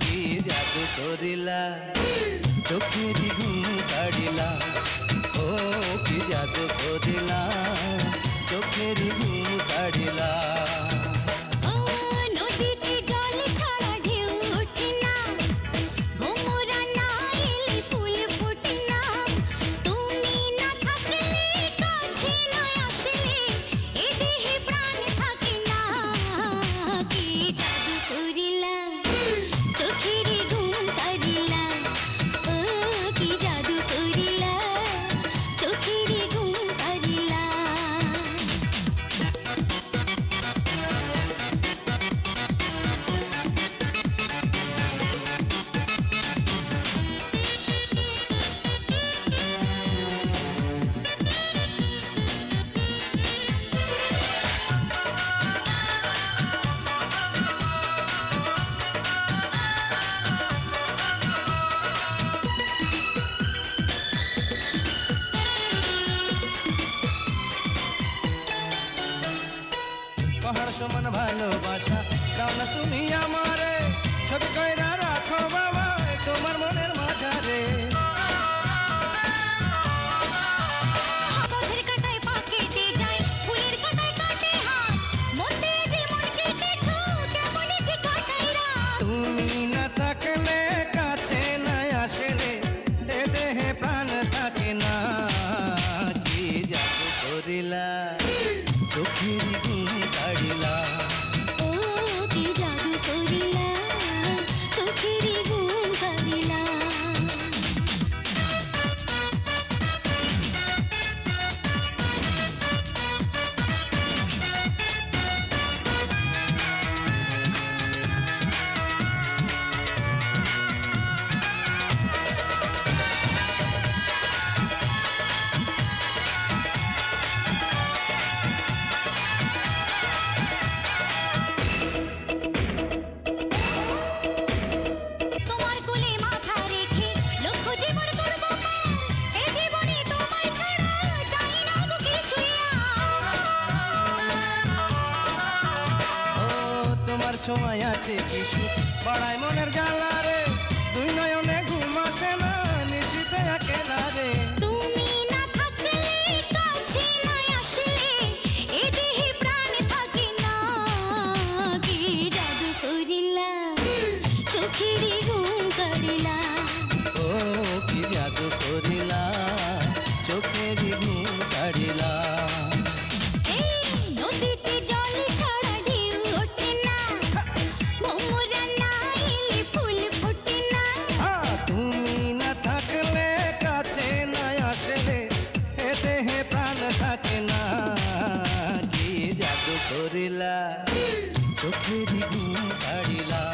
কি জাদু করিলা? চোখের ঘুম কাড়িলা। সমান ভালোবাসা। কারণ তুমি আমারে ছোট কয়রা রাখো বাবা তোমার মনের মাঝারে। সময় আছে কিছু বাড়ায় মনের জ্বালা রে দুই নয় চোখের ঘুম কাড়িলা